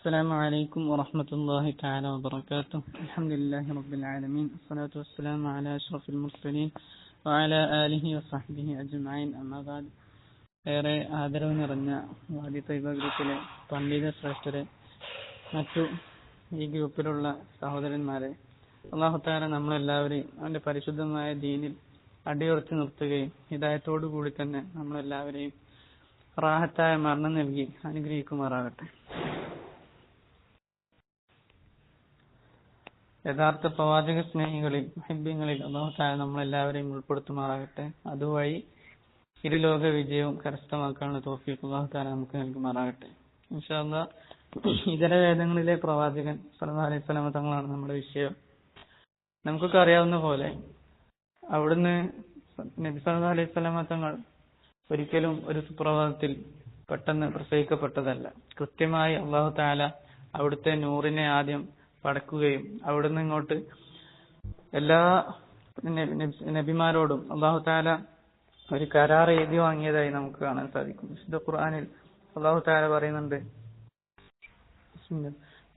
السلام عليكم ورحمة الله تعالى وبركاته الحمد لله رب العالمين الصلاة والسلام على أشرف المرسلين وعلى آله وصحبه أجمعين أما بعد ഏറെ ആദരവ് നിറഞ്ഞ വാദി തൈബ ഗ്രൂപ്പിലെ പണ്ഡിത ശ്രേഷ്ഠരെ മറ്റു ഈ ഗ്രൂപ്പിലുള്ള സഹോദരന്മാരെ അള്ളാഹുത്താല നമ്മളെല്ലാവരെയും അവന്റെ പരിശുദ്ധമായ ദീനിൽ അടിയുറച്ചു നിർത്തുകയും ഹിദായത്തോടു കൂടി തന്നെ നമ്മളെല്ലാവരെയും റാഹത്തായ മരണം നൽകി അനുഗ്രഹിക്കുമാറാകട്ടെ യഥാർത്ഥ പ്രവാചക സ്നേഹികളിൽ ഹിബ്യങ്ങളിൽ അള്ളാഹുത്താല നമ്മളെല്ലാവരെയും ഉൾപ്പെടുത്തുമാറാകട്ടെ. അതുവഴി ഇരുലോക വിജയവും കരസ്ഥമാക്കാനുള്ള തോഫീക്ക് അള്ളാഹുത്താല നമുക്ക് നൽകുമാറാകട്ടെ. ഇൻഷാല്ല ഇതര വേദങ്ങളിലെ പ്രവാചകൻ സല്ലല്ലാഹു അലൈഹി തങ്ങളാണ് നമ്മുടെ വിഷയം. നമുക്കൊക്കെ അറിയാവുന്ന പോലെ അവിടുന്ന് നബി സല്ലല്ലാഹു അലൈഹി തങ്ങൾ ഒരിക്കലും ഒരു സുപ്രഭാതത്തിൽ പെട്ടെന്ന് പ്രസവിക്കപ്പെട്ടതല്ല. കൃത്യമായി അള്ളാഹു താല അവിടുത്തെ നൂറിനെ ആദ്യം പടക്കുകയും അവിടുന്ന് ഇങ്ങോട്ട് എല്ലാ നബിമാരോടും അള്ളാഹു താല ഒരു കരാർ എഴുതി വാങ്ങിയതായി നമുക്ക് കാണാൻ സാധിക്കും വിശുദ്ധ ഖുർആനിൽ അള്ളാഹു താല പറയുന്നുണ്ട്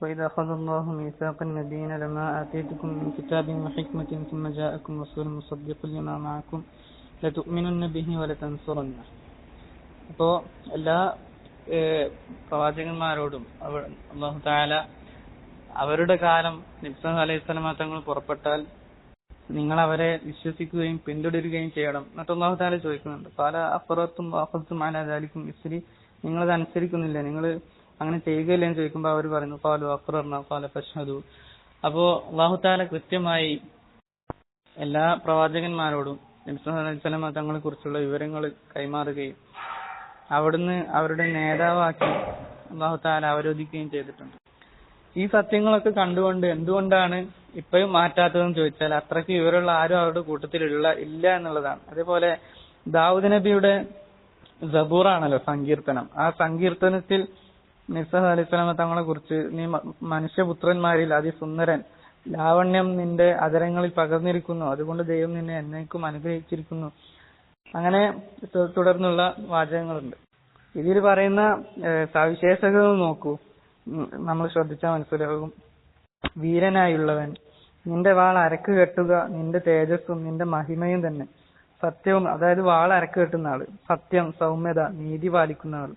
وإذا أخذ الله ميثاق النبيين لما آتيتكم من كتاب وحكمة ثم جاءكم رسول مصدق لما معكم لتؤمنن به ولتنصرنه അപ്പോ എല്ലാ പ്രവാചകന്മാരോടും അള്ളാഹു താല അവരുടെ കാലം നിബ്സ അലൈഹി തങ്ങൾ പുറപ്പെട്ടാൽ നിങ്ങൾ അവരെ വിശ്വസിക്കുകയും പിന്തുടരുകയും ചെയ്യണം. എന്നിട്ട് അള്ളാഹു തആല ചോദിക്കുന്നുണ്ട് പല അപ്പുറത്തും അപ്പുറത്തും അനാദാലിക്കും ഇസ്രി നിങ്ങളത് അനുസരിക്കുന്നില്ല. നിങ്ങൾ അങ്ങനെ ചെയ്യുകയില്ല എന്ന് ചോദിക്കുമ്പോൾ അവർ പറയുന്നു പാലു അക്രർണ പാല പശ്ഹദു അപ്പോ അള്ളാഹു താല കൃത്യമായി എല്ലാ പ്രവാചകന്മാരോടും നബ്സ് അലൈഹി സ്വലമ തങ്ങളെ കുറിച്ചുള്ള വിവരങ്ങൾ കൈമാറുകയും അവിടുന്ന് അവരുടെ നേതാവാക്കി അള്ളാഹു താല അവരോധിക്കുകയും ചെയ്തിട്ടുണ്ട്. ഈ സത്യങ്ങളൊക്കെ കണ്ടുകൊണ്ട് എന്തുകൊണ്ടാണ് ഇപ്പോഴും മാറ്റാത്തതെന്ന് ചോദിച്ചാൽ അത്രയ്ക്ക് വിവരമുള്ള ആരും അവരുടെ കൂട്ടത്തിലുള്ള ഇല്ല എന്നുള്ളതാണ്. അതേപോലെ ദാവൂദ് നബിയുടെ സബൂറാണല്ലോ സങ്കീർത്തനം. ആ സങ്കീർത്തനത്തിൽ നിസ്സഹ അലിസ്ലാമ തങ്ങളെ കുറിച്ച് നീ മനുഷ്യപുത്രന്മാരിൽ അതിസുന്ദരൻ ലാവണ്യം നിന്റെ അതരങ്ങളിൽ പകർന്നിരിക്കുന്നു അതുകൊണ്ട് ദൈവം നിന്നെ എന്നേക്കും അനുഗ്രഹിച്ചിരിക്കുന്നു. അങ്ങനെ തുടർന്നുള്ള വാചകങ്ങളുണ്ട്. ഇതിൽ പറയുന്ന സവിശേഷതകൾ നോക്കൂ. നമ്മൾ ശ്രദ്ധിച്ചാൽ മനസ്സിലാകും വീരനായുള്ളവൻ നിന്റെ വാൾ അരക്ക് കെട്ടുക നിന്റെ തേജസ്സും നിന്റെ മഹിമയും തന്നെ സത്യവും അതായത് വാൾ അരക്ക് കെട്ടുന്ന ആൾ സത്യം സൗമ്യത നീതി പാലിക്കുന്ന ആൾ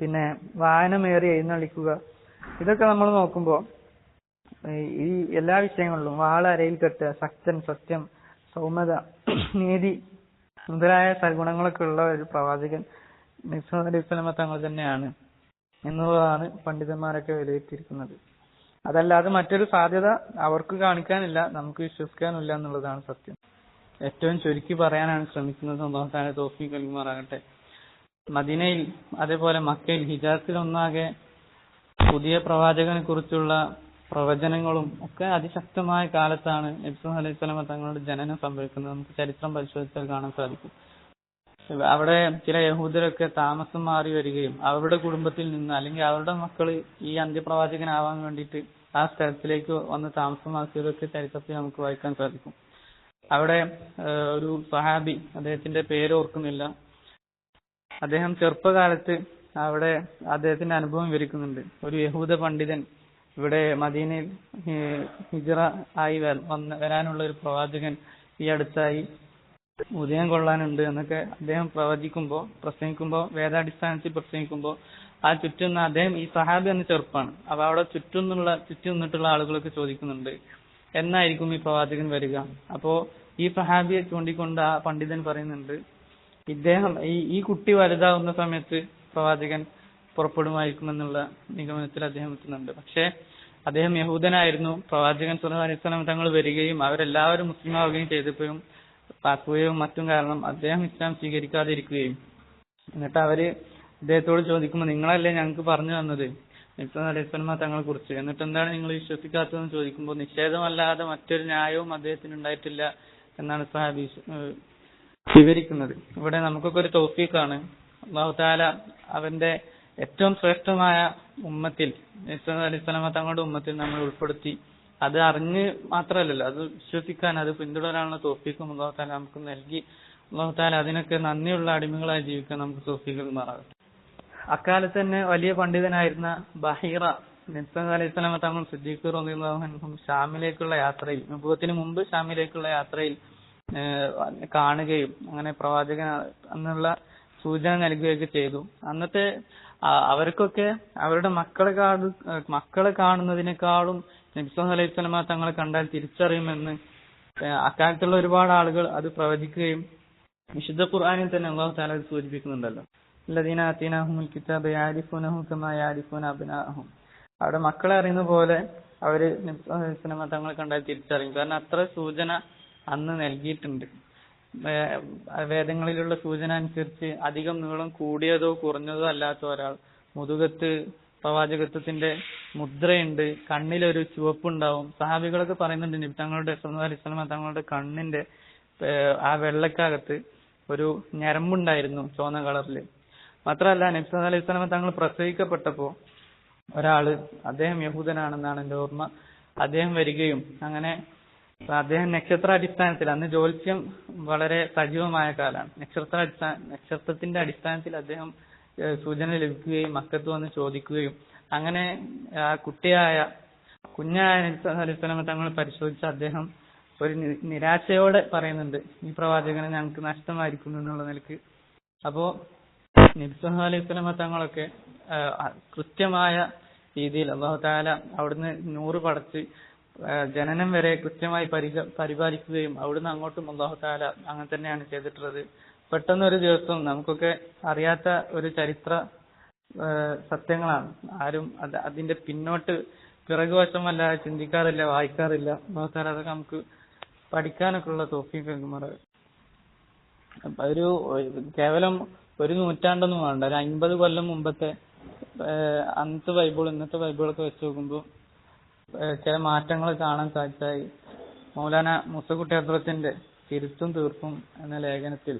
പിന്നെ വായനമേറി എഴുന്നള്ളിക്കുക ഇതൊക്കെ നമ്മൾ നോക്കുമ്പോ ഈ എല്ലാ വിഷയങ്ങളിലും വാൾ അരയിൽ കെട്ടുക ശക്തൻ സത്യം സൗമ്യത നീതി മുതലായ സൽഗുണങ്ങളൊക്കെ ഉള്ള ഒരു പ്രവാചകൻ നിസ്സ അലൈഹി സ്വലമ തങ്ങൾ തന്നെയാണ് എന്നുള്ളതാണ് പണ്ഡിതന്മാരൊക്കെ വിലയിരുത്തിയിരിക്കുന്നത്. അതല്ലാതെ മറ്റൊരു സാധ്യത അവർക്ക് കാണിക്കാനില്ല നമുക്ക് വിശ്വസിക്കാനില്ല എന്നുള്ളതാണ് സത്യം. ഏറ്റവും ചുരുക്കി പറയാനാണ് ശ്രമിക്കുന്നത്. അള്ളാഹുത്താനെ തോഫി നൽകുമാറാകട്ടെ മദീനയിൽ അതേപോലെ മക്കയിൽ ഹിജാസിൽ ഒന്നാകെ പുതിയ പ്രവാചകനെ കുറിച്ചുള്ള പ്രവചനങ്ങളും ഒക്കെ അതിശക്തമായ കാലത്താണ് നബ്സ് അലൈഹി സ്വലമ തങ്ങളുടെ ജനനം സംഭവിക്കുന്നത്. നമുക്ക് ചരിത്രം പരിശോധിച്ചാൽ കാണാൻ സാധിക്കും. അവിടെ ചില യഹൂദരൊക്കെ താമസം മാറി വരികയും അവരുടെ കുടുംബത്തിൽ നിന്ന് അല്ലെങ്കിൽ അവരുടെ മക്കൾ ഈ അന്ത്യപ്രവാചകനാവാൻ വേണ്ടിയിട്ട് ആ സ്ഥലത്തിലേക്ക് വന്ന് താമസമാക്കിയതൊക്കെ ചരിത്രത്തിൽ നമുക്ക് വായിക്കാൻ സാധിക്കും. അവിടെ ഒരു സഹാബി അദ്ദേഹത്തിന്റെ പേര് ഓർക്കുന്നില്ല. അദ്ദേഹം ചെറുപ്പകാലത്ത് അവിടെ അദ്ദേഹത്തിന്റെ അനുഭവം വിവരിക്കുന്നുണ്ട്. ഒരു യഹൂദ പണ്ഡിതൻ ഇവിടെ മദീനയിൽ ഹിജറ ആയി വന്ന വരാനുള്ള ഒരു പ്രവാചകൻ ഈ അടുത്തായി ഉദയം കൊള്ളാനുണ്ട് എന്നൊക്കെ അദ്ദേഹം പ്രവചിക്കുമ്പോ പ്രസംഗിക്കുമ്പോ വേദാടിസ്ഥാനത്തിൽ പ്രസംഗിക്കുമ്പോ ആ ചുറ്റുന്ന അദ്ദേഹം ഈ സഹാബി എന്ന ചെറുപ്പാണ്. അപ്പൊ അവിടെ ചുറ്റും നിന്നുള്ള ചുറ്റും നിന്നിട്ടുള്ള ആളുകളൊക്കെ ചോദിക്കുന്നുണ്ട് എന്നായിരിക്കും ഈ പ്രവാചകൻ വരിക? അപ്പോ ഈ സഹാബിയെ ചൂണ്ടിക്കൊണ്ട് ആ പണ്ഡിതൻ പറയുന്നുണ്ട് ഇദ്ദേഹം ഈ ഈ കുട്ടി വലുതാവുന്ന സമയത്ത് പ്രവാചകൻ പുറപ്പെടുമായിരിക്കുമെന്നുള്ള നിഗമനത്തിൽ അദ്ദേഹം എത്തുന്നുണ്ട്. പക്ഷേ അദ്ദേഹം യഹൂദനായിരുന്നു. പ്രവാചകൻ സുലഭ അലിസ്ലാം തങ്ങൾ വരികയും അവരെല്ലാവരും മുസ്ലിമാവുകയും ചെയ്തപ്പോഴും പാക്കുകയും മറ്റും കാരണം അദ്ദേഹം ഇസ്ലാം സ്വീകരിക്കാതിരിക്കുകയും. എന്നിട്ട് അവർ അദ്ദേഹത്തോട് ചോദിക്കുമ്പോൾ നിങ്ങളല്ലേ ഞങ്ങൾക്ക് പറഞ്ഞു തന്നത്? ഇസ്ലാം അലൈഹിസ്ലാമ തങ്ങളെ കുറിച്ച് എന്നിട്ട് എന്താണ് നിങ്ങൾ വിശ്വസിക്കാത്തതെന്ന്? ചോദിക്കുമ്പോൾ നിഷേധമല്ലാതെ മറ്റൊരു ന്യായവും അദ്ദേഹത്തിന് ഉണ്ടായിട്ടില്ല എന്നാണ് സാഹബി വിവരിക്കുന്നത്. ഇവിടെ നമുക്കൊക്കെ ഒരു തോഫീക്കാണ് അള്ളാഹു അവന്റെ ഏറ്റവും ശ്രേഷ്ഠമായ ഉമ്മത്തിൽ ഇസ്ലാം അലൈഹിസ്ലാമ തങ്ങളുടെ ഉമ്മത്തിൽ നമ്മൾ ഉൾപ്പെടുത്തി. അത് അറിഞ്ഞ് മാത്രമല്ലല്ലോ അത് വിശ്വസിക്കാൻ അത് പിന്തുടരാനുള്ള തൗഫീഖും അള്ളാഹു താല നമുക്ക് നൽകി. അള്ളാഹു തആല അതിനൊക്കെ നന്ദിയുള്ള അടിമകളായി ജീവിക്കാൻ നമുക്ക് തോഫീകൾ മാറാകട്ടെ അക്കാലത്ത് തന്നെ വലിയ പണ്ഡിതനായിരുന്ന ബഹീറ നബ്സല്ലാ അലൈഹി സ്വലാമ തങ്ങൾ സിദ്ദീഖ് റളിയല്ലാഹു ഷാമിലേക്കുള്ള യാത്രയിൽ നബുവത്തിന് മുമ്പ് ഷാമിലേക്കുള്ള യാത്രയിൽ കാണുകയും അങ്ങനെ പ്രവാചകൻ എന്നുള്ള സൂചന നൽകുകയൊക്കെ ചെയ്തു. അന്നത്തെ അവർക്കൊക്കെ അവരുടെ മക്കളെ കാണു മക്കളെ കാണുന്നതിനേക്കാളും നബ്സാഹ് അലൈഹി സ്വലമ തങ്ങളെ കണ്ടാൽ തിരിച്ചറിയുമെന്ന് അക്കാലത്തുള്ള ഒരുപാട് ആളുകൾ അത് പ്രവചിക്കുകയും വിശുദ്ധ ഖുർആാനിൽ തന്നെ അള്ളാഹു താല അത് സൂചിപ്പിക്കുന്നുണ്ടല്ലോ. അല്ലദീന അത്തീനാഹുൽ കിതാബ് യാരിഫുനഹു കമാ യാരിഫുന അബ്നാഹും അവിടെ മക്കളെ അറിയുന്ന പോലെ അവർ സിനിമ തങ്ങളെ കണ്ടാൽ തിരിച്ചറിയും. കാരണം അത്ര സൂചന അന്ന് നൽകിയിട്ടുണ്ട്. വേദങ്ങളിലുള്ള സൂചന അനുസരിച്ച് അധികം നീളം കൂടിയതോ കുറഞ്ഞതോ അല്ലാത്ത ഒരാൾ മുതുകത്ത് പ്രവാചകത്വത്തിന്റെ മുദ്രയുണ്ട് കണ്ണിലൊരു ചുവപ്പുണ്ടാവും. സഹാബികളൊക്കെ പറയുന്നുണ്ട് തങ്ങളുടെ സ്വന്തം തങ്ങളുടെ കണ്ണിന്റെ ആ വെള്ളക്കകത്ത് ഒരു ഞരമ്പുണ്ടായിരുന്നു ചുവന്ന കളറിൽ മാത്രമല്ല നബി അലൈഹി സ്വലമ തങ്ങൾ പ്രസവിക്കപ്പെട്ടപ്പോ ഒരാൾ അദ്ദേഹം യഹൂദനാണെന്നാണ് എന്റെ ഓർമ്മ. അദ്ദേഹം വരികയും അങ്ങനെ അദ്ദേഹം നക്ഷത്രാടിസ്ഥാനത്തിൽ അന്ന് ജ്യോത്സ്യം വളരെ സജീവമായ കാലാണ് നക്ഷത്രാടിസ്ഥാന നക്ഷത്രത്തിന്റെ അടിസ്ഥാനത്തിൽ അദ്ദേഹം സൂചന ലഭിക്കുകയും മക്കത്ത് വന്ന് ചോദിക്കുകയും. അങ്ങനെ ആ കുട്ടിയായ കുഞ്ഞായ നബി സല്ലല്ലാഹു അലൈഹി തങ്ങൾ പരിശോധിച്ച അദ്ദേഹം ഒരു നിരാശയോടെ പറയുന്നുണ്ട് ഈ പ്രവാചകനെ ഞങ്ങൾക്ക് നഷ്ടമായിരിക്കുന്നു എന്നുള്ള നിലയ്ക്ക്. അപ്പോ നബി സല്ലല്ലാഹു അലൈഹി വസല്ലമ തങ്ങളൊക്കെ കൃത്യമായ രീതിയിൽ അള്ളാഹു താല അവിടുന്ന് നൂറ് പടച്ച് ജനനം വരെ കൃത്യമായി പരിപാലിക്കുകയും അവിടുന്ന് അങ്ങോട്ടും അള്ളാഹു താല അങ്ങനെ തന്നെയാണ് ചെയ്തിട്ടുള്ളത്. പെട്ടെന്ന് ഒരു ദിവസം നമുക്കൊക്കെ അറിയാത്ത ഒരു ചരിത്ര സത്യങ്ങളാണ്. ആരും അത് അതിന്റെ പിന്നോട്ട് പിറകുവശമല്ലാതെ ചിന്തിക്കാറില്ല വായിക്കാറില്ല. അതൊക്കെ നമുക്ക് പഠിക്കാനൊക്കെ ഉള്ള തോഫീക്ക് അപ്പൊ ഒരു കേവലം ഒരു നൂറ്റാണ്ടൊന്നും വേണ്ട. ഒരു അൻപത് കൊല്ലം മുമ്പത്തെ അന്നത്തെ ബൈബിൾ ഇന്നത്തെ ബൈബിളൊക്കെ വെച്ച് നോക്കുമ്പോൾ ചില മാറ്റങ്ങൾ കാണാൻ സാധിച്ചായി. മൗലാന മുസക്കുട്ടി തിരുത്തും തീർപ്പും എന്ന ലേഖനത്തിൽ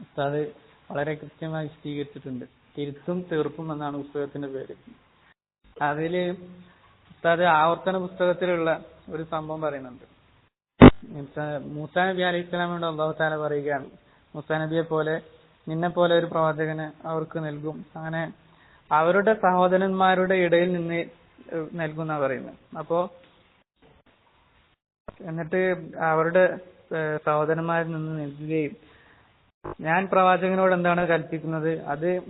ഉസ്താദ് വളരെ കൃത്യമായി വിശദീകരിച്ചിട്ടുണ്ട്. തിരുത്തും തീർപ്പും എന്നാണ് പുസ്തകത്തിന്റെ പേര്. അതിൽ ഉസ്താദ് ആവർത്തന പുസ്തകത്തിലുള്ള ഒരു സംഭവം പറയുന്നുണ്ട്. മൂസ- നബി അലൈഹി ഇസ്ലാമിയുടെ അള്ളാഹു താല പറയുകയാണ്. മൂസാ നബിയെ പോലെ നിന്നെ പോലെ ഒരു പ്രവാചകന് അവർക്ക് നൽകും. അങ്ങനെ അവരുടെ സഹോദരന്മാരുടെ ഇടയിൽ നിന്ന് നൽകുന്ന പറയുന്നത്. അപ്പോ എന്നിട്ട് അവരുടെ സഹോദരന്മാരിൽ നിന്ന് നൽകുകയും ഞാൻ പ്രവാചകനോട് എന്താണ് കൽപ്പിക്കുന്നത്? അത്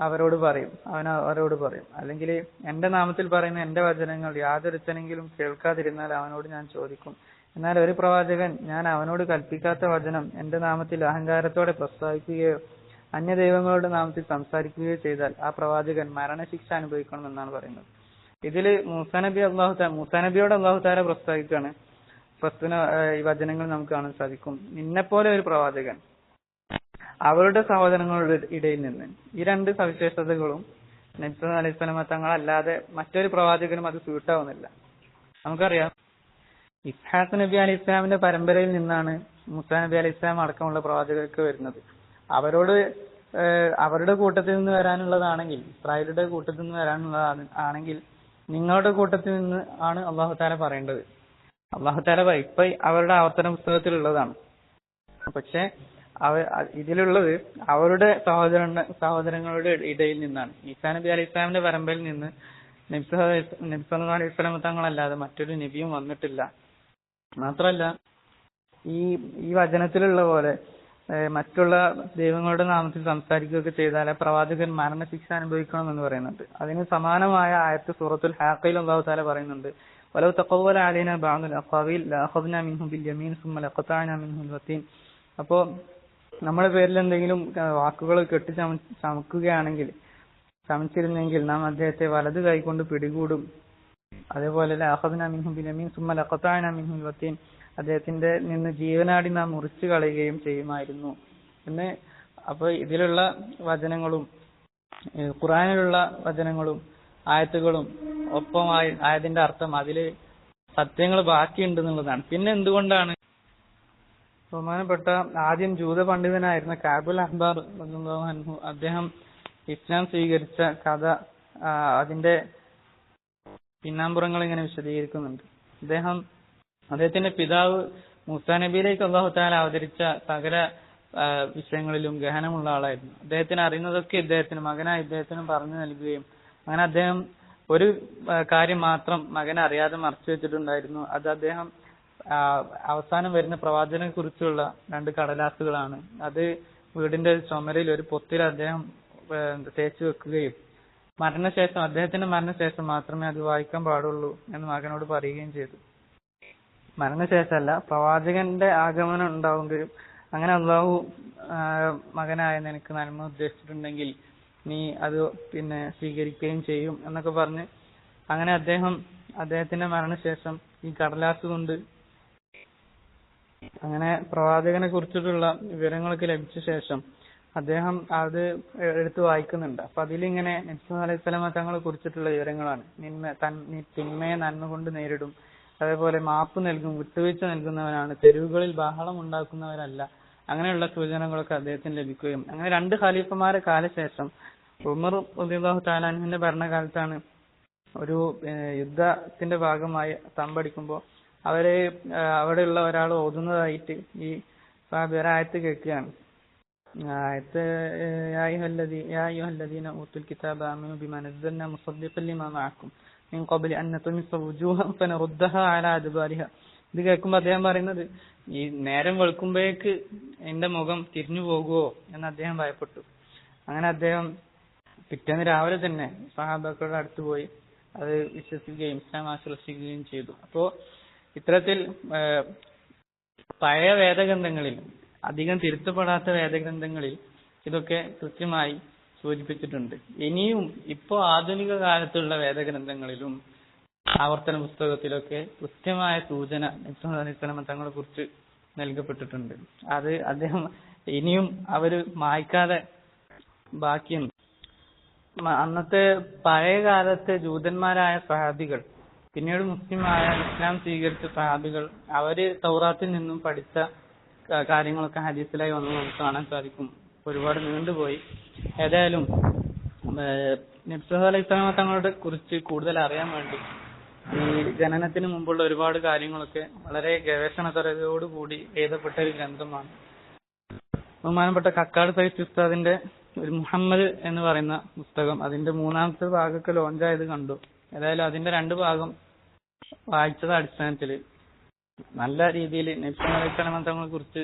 അവരോട് പറയും. അവൻ അവരോട് പറയും. അല്ലെങ്കിൽ എന്റെ നാമത്തിൽ പറയുന്ന എന്റെ വചനങ്ങൾ യാതൊരുത്തനെങ്കിലും കേൾക്കാതിരുന്നാൽ അവനോട് ഞാൻ ചോദിക്കും. എന്നാൽ ഒരു പ്രവാചകൻ ഞാൻ അവനോട് കൽപ്പിക്കാത്ത വചനം എന്റെ നാമത്തിൽ അഹങ്കാരത്തോടെ പ്രസ്താവിക്കുകയോ അന്യ ദൈവങ്ങളുടെ നാമത്തിൽ സംസാരിക്കുകയോ ചെയ്താൽ ആ പ്രവാചകൻ മരണശിക്ഷ അനുഭവിക്കണം എന്നാണ് പറയുന്നത് ഇതിൽ മുസാനബി അള്ളാഹു താ മൂസാ നബിയോട് അള്ളാഹു താര പ്രസ്താവിക്കുകയാണ്. പ്രസ്തുന ഈ വചനങ്ങൾ നമുക്ക് കാണാൻ സാധിക്കും. നിന്നെപ്പോലെ ഒരു പ്രവാചകൻ അവരുടെ സഹോദരങ്ങളുടെ ഇടയിൽ നിന്ന്. ഈ രണ്ട് സവിശേഷതകളും നബ്സ് അലൈഹി സ്വലമ തങ്ങളല്ലാതെ മറ്റൊരു പ്രവാചകനും അത് സ്യൂട്ടാവുന്നില്ല നമുക്കറിയാം ഇസ്ഹാഖ് നബി അലി ഇസ്ലാമിന്റെ പരമ്പരയിൽ നിന്നാണ് മുസാ നബി അലി ഇസ്ലാം അടക്കമുള്ള പ്രവാചകർക്ക് വരുന്നത്. അവരോട് അവരുടെ കൂട്ടത്തിൽ നിന്ന് വരാനുള്ളതാണെങ്കിൽ ഇസ്രായേലിന്റെ കൂട്ടത്തിൽ നിന്ന് വരാനുള്ളതാണ് ആണെങ്കിൽ നിങ്ങളുടെ കൂട്ടത്തിൽ നിന്ന് ആണ് അള്ളാഹു താല പറയേണ്ടത്. അള്ളാഹു താല. ഇപ്പൊ അവരുടെ ആവർത്തന പുസ്തകത്തിലുള്ളതാണ്. പക്ഷെ ഇതിലുള്ളത് അവരുടെ സഹോദര സഹോദരങ്ങളുടെ ഇടയിൽ നിന്നാണ് ഈസാ നബി അലി ഇസ്ലാമിന്റെ പരമ്പരയിൽ നിന്ന് നബ്സ് നബ്സ് അലൈഹി സ്വലം തങ്ങളല്ലാതെ മറ്റൊരു നബിയും വന്നിട്ടില്ല മാത്രല്ല ഈ ഈ വചനത്തിലുള്ള പോലെ ഏഹ് മറ്റുള്ള ദൈവങ്ങളുടെ നാമത്തിൽ സംസാരിക്കുകയൊക്കെ ചെയ്താൽ ആ പ്രവാചകൻ മരണശിക്ഷ അനുഭവിക്കണം എന്ന് പറയുന്നുണ്ട് അതിന് സമാനമായ ആയത്ത് സൂറത്തുൽ ഹാഖയിൽ അള്ളാഹു താല പറയുന്നുണ്ട് ولو تقول علينا بعض الأقاويل لأخذنا منه باليمين ثم لقطعنا منه الوتين അപ്പോ നമ്മുടെ പേരിൽ എന്തെങ്കിലും വാക്കുകൾ കെട്ടി ചമക്കുകയാണെങ്കിൽ ചമച്ചിരുന്നെങ്കിൽ നാം അദ്ദേഹത്തെ വലത് കൈകൊണ്ട് പിടികൂടും. അതേപോലെ അദ്ദേഹത്തിന്റെ നിന്ന് ജീവനാടി നാം മുറിച്ചു കളയുകയും ചെയ്യുമായിരുന്നു. എന്ന് അപ്പൊ ഇതിലുള്ള വചനങ്ങളും ഖുറാനിലുള്ള വചനങ്ങളും ആയത്തുകളും ഒപ്പമായി ആയതിന്റെ അർത്ഥം അതിൽ സത്യങ്ങൾ ബാക്കിയുണ്ട് എന്നുള്ളതാണ്. പിന്നെ എന്തുകൊണ്ടാണ് ബഹുമാനപ്പെട്ട ആദ്യം ജൂത പണ്ഡിതനായിരുന്ന കാബുൽ അഹ്ബാർ അദ്ദേഹം ഇസ്ലാം സ്വീകരിച്ച കഥ അതിന്റെ പിന്നാമ്പുറങ്ങൾ ഇങ്ങനെ വിശദീകരിക്കുന്നുണ്ട്. അദ്ദേഹം അദ്ദേഹത്തിന്റെ പിതാവ് മൂസാ നബിയിലേക്ക് അള്ളാഹു താല അവതരിച്ച സകല വിഷയങ്ങളിലും ഗഹനമുള്ള ആളായിരുന്നു. അദ്ദേഹത്തിന് അറിയുന്നതൊക്കെ ഇദ്ദേഹത്തിന് മകനായ ഇദ്ദേഹത്തിന് പറഞ്ഞു നൽകുകയും അങ്ങനെ അദ്ദേഹം ഒരു കാര്യം മാത്രം മകൻ അറിയാതെ മറച്ചു വെച്ചിട്ടുണ്ടായിരുന്നു. അത് അദ്ദേഹം അവസാനം വരുന്ന പ്രവാചകനെ കുറിച്ചുള്ള രണ്ട് കടലാസുകളാണ്. അത് വീടിന്റെ ചുമരിൽ ഒരു പൊത്തിൽ അദ്ദേഹം തേച്ചു വെക്കുകയും മരണശേഷം അദ്ദേഹത്തിന്റെ മരണശേഷം മാത്രമേ അത് വായിക്കാൻ പാടുള്ളൂ എന്ന് മകനോട് പറയുകയും ചെയ്തു. മരണശേഷമല്ല പ്രവാചകന്റെ ആഗമനം ഉണ്ടാവുകയും അങ്ങനെ അള്ളാഹു മകനായ നിനക്ക് നന്മ ഉദ്ദേശിച്ചിട്ടുണ്ടെങ്കിൽ നീ അത് പിന്നെ സ്വീകരിക്കുകയും ചെയ്യും എന്നൊക്കെ പറഞ്ഞ് അങ്ങനെ അദ്ദേഹം അദ്ദേഹത്തിന്റെ മരണശേഷം ഈ കടലാസ് കൊണ്ട് അങ്ങനെ പ്രവാചകനെ കുറിച്ചിട്ടുള്ള വിവരങ്ങളൊക്കെ ലഭിച്ച ശേഷം അദ്ദേഹം അത് എടുത്ത് വായിക്കുന്നുണ്ട്. അപ്പൊ അതിലിങ്ങനെ നബ്സ് അലൈഹി വസല്ലമ തങ്ങളെ കുറിച്ചിട്ടുള്ള വിവരങ്ങളാണ്. നിന്മ തൻ തിന്മയെ നന്മ കൊണ്ട് നേരിടും. അതേപോലെ മാപ്പ് നൽകും വിട്ടുവീഴ്ച നൽകുന്നവനാണ്. തെരുവുകളിൽ ബഹളം ഉണ്ടാക്കുന്നവരല്ല. അങ്ങനെയുള്ള സൂചനകളൊക്കെ അദ്ദേഹത്തിന് ലഭിക്കുകയും. അങ്ങനെ രണ്ട് ഖലീഫമാരെ കാലശേഷം ഉമർ റളിയല്ലാഹു താലാൻഹിന്റെ ഭരണകാലത്താണ് ഒരു യുദ്ധത്തിന്റെ ഭാഗമായി തമ്പടിക്കുമ്പോൾ അവർ അവിടെയുള്ള ഒരാൾ ഓതുന്നതായിട്ട് ഈ ആയത്ത് കേൾക്കുകയാണ്. ആയത്ത് ഏഹ്, യാ അയ്യുഹല്ലദീ യാ അയ്യുഹല്ലദീന ഊത്തുൽ കിതാബ ആമിനു ബിമാ നസ്സൽനാ മുസദ്ദിഖൻ ലിമാ മഅക്കും മിൻ ഖബ്ലി അൻ നത്മിസ വുജൂഹൻ ഫനറുദ്ദഹ അലാ അദ്ബാരിഹ. ഇത് കേൾക്കുമ്പോൾ അദ്ദേഹം പറയുന്നത് ഈ നേരം വെളുക്കുമ്പോഴേക്ക് എന്റെ മുഖം തിരിഞ്ഞു പോകുമോ എന്ന് അദ്ദേഹം ഭയപ്പെട്ടു. അങ്ങനെ അദ്ദേഹം പിറ്റേന്ന് രാവിലെ തന്നെ സഹാബാക്കളുടെ അടുത്ത് പോയി അത് വിശ്വസിക്കുകയും ഇസ്ലാം ആശ്വസിക്കുകയും ചെയ്തു. അപ്പോ ഇത്തരത്തിൽ പഴയ വേദഗ്രന്ഥങ്ങളിൽ അധികം തിരുത്തപ്പെടാത്ത വേദഗ്രന്ഥങ്ങളിൽ ഇതൊക്കെ കൃത്യമായി സൂചിപ്പിച്ചിട്ടുണ്ട്. ഇനിയും ഇപ്പോ ആധുനിക കാലത്തുള്ള വേദഗ്രന്ഥങ്ങളിലും ആവർത്തന പുസ്തകത്തിലൊക്കെ കൃത്യമായ സൂചന തങ്ങളെ കുറിച്ച് നൽകപ്പെട്ടിട്ടുണ്ട്. അത് അദ്ദേഹം ഇനിയും അവർ മായ്ക്കാതെ ബാക്കിയുണ്ട്. അന്നത്തെ പഴയ കാലത്തെ ജൂതന്മാരായ സഹാബികൾ പിന്നീട് മുസ്ലിമായ ഇസ്ലാം സ്വീകരിച്ച സഹാബികൾ അവർ തൗറാത്തിൽ നിന്നും പഠിച്ച കാര്യങ്ങളൊക്കെ ഹദീസിലായി വന്ന് നമുക്ക് കാണാൻ സാധിക്കും. ഒരുപാട് നീണ്ടുപോയി. ഏതായാലും നബ്സഹ അലൈഹി സ്വലാമ തങ്ങളുടെ കുറിച്ച് കൂടുതൽ അറിയാൻ വേണ്ടി ഈ ജനനത്തിന് മുമ്പുള്ള ഒരുപാട് കാര്യങ്ങളൊക്കെ വളരെ ഗവേഷണതരതയോടുകൂടി എഴുതപ്പെട്ട ഒരു ഗ്രന്ഥമാണ്. ബഹുമാനപ്പെട്ട കക്കാട് സൈസ് ഉസ്താദിന്റെ ഒരു മുഹമ്മദ് എന്ന് പറയുന്ന പുസ്തകം അതിന്റെ മൂന്നാമത്തെ ഭാഗമൊക്കെ ലോഞ്ചായത് കണ്ടു. ഏതായാലും അതിന്റെ രണ്ട് ഭാഗം വായിച്ചത് അടിസ്ഥാനത്തിൽ. നല്ല രീതിയിൽ നബ്സ് അലൈഹി തങ്ങളെ കുറിച്ച്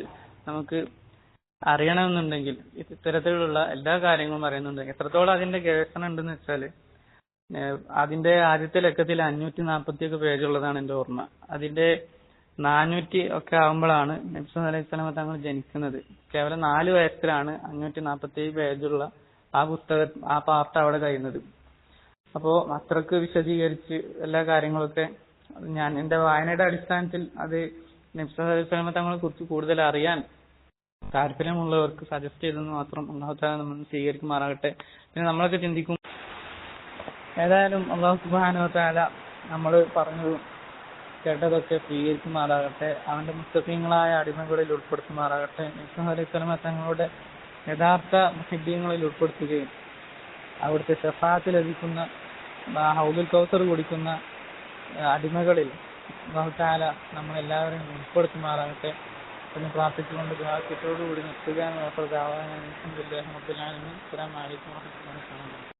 നമുക്ക് അറിയണമെന്നുണ്ടെങ്കിൽ ഇത്തരത്തിലുള്ള എല്ലാ കാര്യങ്ങളും അറിയുന്നുണ്ട്. എത്രത്തോളം അതിന്റെ ഗവേഷണം ഉണ്ടെന്ന് വെച്ചാൽ അതിന്റെ ആദ്യത്തെ ലക്കത്തിൽ അഞ്ഞൂറ്റി നാൽപ്പത്തി ഒക്കെ പേജ് ഉള്ളതാണ് എന്റെ ഓർമ്മ. അതിന്റെ നാനൂറ്റി ഒക്കെ ആവുമ്പോഴാണ് നബ്സ് അലൈഹി സ്വലാമ തങ്ങൾ ജനിക്കുന്നത്. കേവലം നാല് വയസ്സിലാണ് അഞ്ഞൂറ്റി നാൽപ്പത്തി പേജുള്ള ആ പുസ്തക ആ പാർട്ട് അവിടെ കഴിയുന്നത്. അപ്പോ അത്രയ്ക്ക് വിശദീകരിച്ച് എല്ലാ കാര്യങ്ങളൊക്കെ ഞാൻ എന്റെ വായനയുടെ അടിസ്ഥാനത്തിൽ അത് തങ്ങളെ കുറിച്ച് കൂടുതൽ അറിയാൻ താല്പര്യമുള്ളവർക്ക് സജസ്റ്റ് ചെയ്തെന്ന് മാത്രം അള്ളാഹു താല നമ്മൾ സ്വീകരിക്കുമാറാകട്ടെ. പിന്നെ നമ്മളൊക്കെ ചിന്തിക്കും ഏതായാലും അള്ളാഹു സുബാനോ താല നമ്മൾ പറഞ്ഞതും കേട്ടതൊക്കെ സ്വീകരിക്കുമാറാകട്ടെ. അവന്റെ മുസ്തഫീങ്ങളായ അടിമകളിൽ ഉൾപ്പെടുത്തുമാറാകട്ടെ. നിസ്സഹ അലൈഹി സ്വലമ തങ്ങളുടെ യഥാർത്ഥ മുഹിബ്യങ്ങളിൽ ഉൾപ്പെടുത്തുകയും അവിടുത്തെ ഷഫാത്ത് ലഭിക്കുന്ന ഹൗദുൽ കൗസർ കുടിക്കുന്ന അടിമകളിൽ അള്ളാഹു താല നമ്മളെല്ലാവരെയും ഉൾപ്പെടുത്തുമാറാകട്ടെ എന്ന് പ്രാർത്ഥിച്ചുകൊണ്ട് ദ്വാരത്തോടുകൂടി നിർത്തുക എന്ന് അസ്സലാമു അലൈക്കും വറഹ്മത്തുള്ളാഹി വബറകാതുഹു